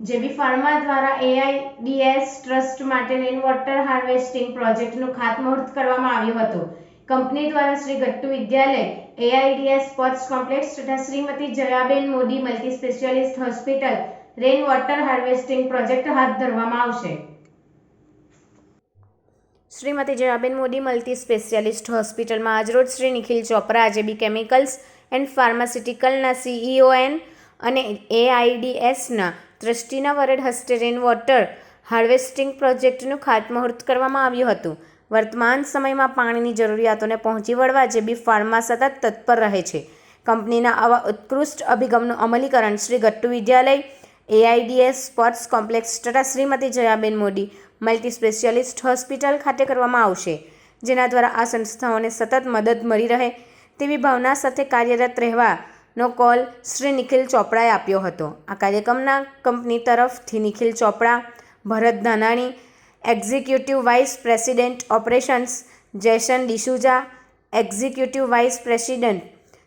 જેબી pharma દ્વારા AIDS trust માટે rain water harvesting પ્રોજેક્ટનું ખાતમુહૂર્ત કરવામાં આવ્યું હતું. કંપની દ્વારા Shri Gattu Vidyalaya AIDS sports complex તથા Shrimati Jayaben Modi multi specialist hospital, rain water harvesting project હાથ ધરવામાં આવશે. શ્રીમતી જયાબેન મોદી મલ્ટી સ્પેશિયાલિસ્ટ હોસ્પિટલમાં આજરોજ Shri Nikhil Chopra JB chemicals and ફાર્માસ્યુટિકલના CEO એન અને એઆઈડીએસના ટ્રસ્ટીના વરદ હસ્તે રેન વોટર હાર્વેસ્ટિંગ પ્રોજેક્ટનું ખાતમુહૂર્ત કરવામાં આવ્યું હતું. વર્તમાન સમયમાં પાણીની જરૂરિયાતોને પહોંચી વળવા જેબી ફાર્મા સતત તત્પર રહે છે. કંપનીના આવા ઉત્કૃષ્ટ અભિગમનું અમલીકરણ Shri Gattu Vidyalaya AIDS sports complex તથા Shrimati Jayaben Modi multi specialist hospital ખાતે કરવામાં આવશે, જેના દ્વારા આ સંસ્થાઓને સતત મદદ મળી રહે તેવી ભાવના સાથે કાર્યરત રહેવાનો કોલ શ્રી નિખિલ ચોપડાએ આપ્યો હતો. આ કાર્યક્રમના કંપની તરફથી Nikhil Chopra, Bharat Dhanani, executive vice president operations Jason D'Souza, executive vice president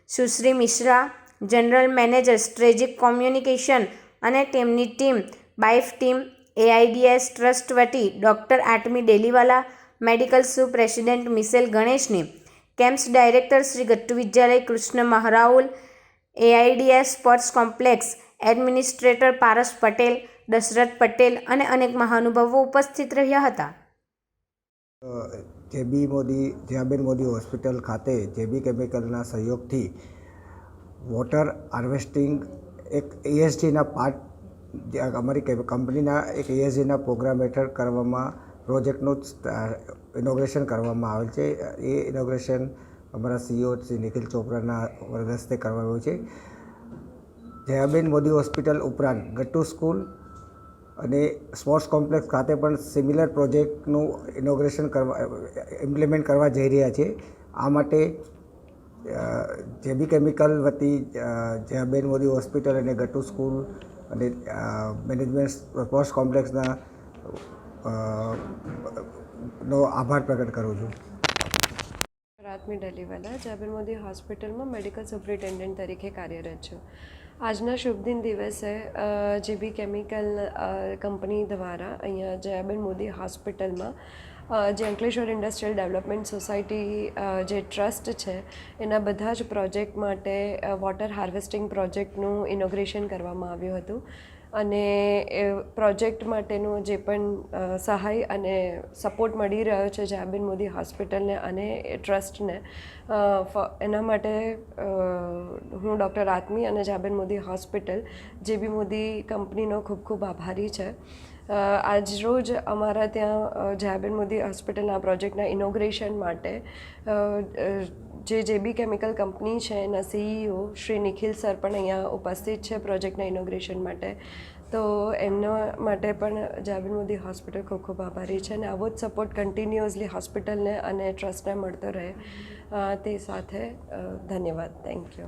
Sushri Mishra, general manager strategic communication અને તેમની team, BAIF team, AIDS trust વતી ડૉક્ટર આટમી ડેલીવાલા, મેડિકલ સુ પ્રેસિડેન્ટ મિસેલ ગણેશની, camps director Shri Gattu Vidyalaya Krishna Maharaul AIDS sports complex administrator Paras Patel, Dashrath Patel અને અનેક મહાનુભાવો ઉપસ્થિત રહ્યા હતા. જેબી મોદી, જયાબેન મોદી હોસ્પિટલ ખાતે જેબી કેમિકલના સહયોગથી વોટર હાર્વેસ્ટિંગ એક એએસજીના પાર્ટ, જે અમારી કંપનીના એક એએસજીના પ્રોગ્રામ હેઠળ કરવામાં, પ્રોજેક્ટનું ઇનોગ્રેશન કરવામાં આવેલ છે. એ ઇનોગ્રેશન અમારા સીઓ શ્રી નિખિલ ચોપરાના વરદસ્તે કરવામાં આવ્યું છે. જયાબેન મોદી હોસ્પિટલ ઉપરાંત ગટ્ટુ સ્કૂલ અને સ્પોર્ટ્સ કોમ્પ્લેક્સ ખાતે પણ સિમિલર પ્રોજેક્ટનું ઇનોગ્રેશન કરવા, ઇમ્પ્લિમેન્ટ કરવા જઈ રહ્યા છે. આ માટે જેબી કેમિકલ વતી જયાબેન મોદી હોસ્પિટલ અને ગટ્ટુ સ્કૂલ અને મેનેજમેન્ટ સ્પોર્ટ્સ કોમ્પ્લેક્સના નો આભાર પ્રગટ કરું છું. રાતમી ડલીવાલા જાબેર મોદી હોસ્પિટલમાં મેડિકલ સુપ્રિન્ટેન્ડન્ટ તરીકે કાર્યરત છું. આજના શુભ દિન દિવસે જીબી કેમિકલ કંપની દ્વારા અહીંયા જયાબેન મોદી હોસ્પિટલમાં જે અંકલેશ્વર ઇન્ડસ્ટ્રીયલ ડેવલપમેન્ટ સોસાયટી જે ટ્રસ્ટ છે, એના બધા જ પ્રોજેક્ટ માટે વોટર હાર્વેસ્ટિંગ પ્રોજેક્ટનું ઇનોગ્રેશન કરવામાં આવ્યું હતું. અને એ પ્રોજેક્ટ માટેનું જે પણ સહાય અને સપોર્ટ મળી રહ્યો છે જયાબેન મોદી હોસ્પિટલને અને એ ટ્રસ્ટને એના માટે હું ડૉક્ટર આત્મી અને જયાબેન મોદી હોસ્પિટલ જેબી મોદી કંપનીનો ખૂબ ખૂબ આભારી છે. આજરોજ અમારા ત્યાં જયાબેન જાબેન મોદી હોસ્પિટલના પ્રોજેક્ટના ઇનોગ્રેશન માટે અ, જે જેબી કેમિકલ કંપની છે એના સીઈઓ શ્રી નિખિલ સર પણ અહીંયા ઉપસ્થિત છે પ્રોજેક્ટના ઇનોગ્રેશન માટે. તો એમના માટે પણ જાબિર મોદી હોસ્પિટલ ખૂબ ખૂબ આભારી છે અને આવો જ સપોર્ટ કન્ટિન્યુઅસલી હોસ્પિટલને અને ટ્રસ્ટને મળતો રહે. તે સાથે ધન્યવાદ. Thank you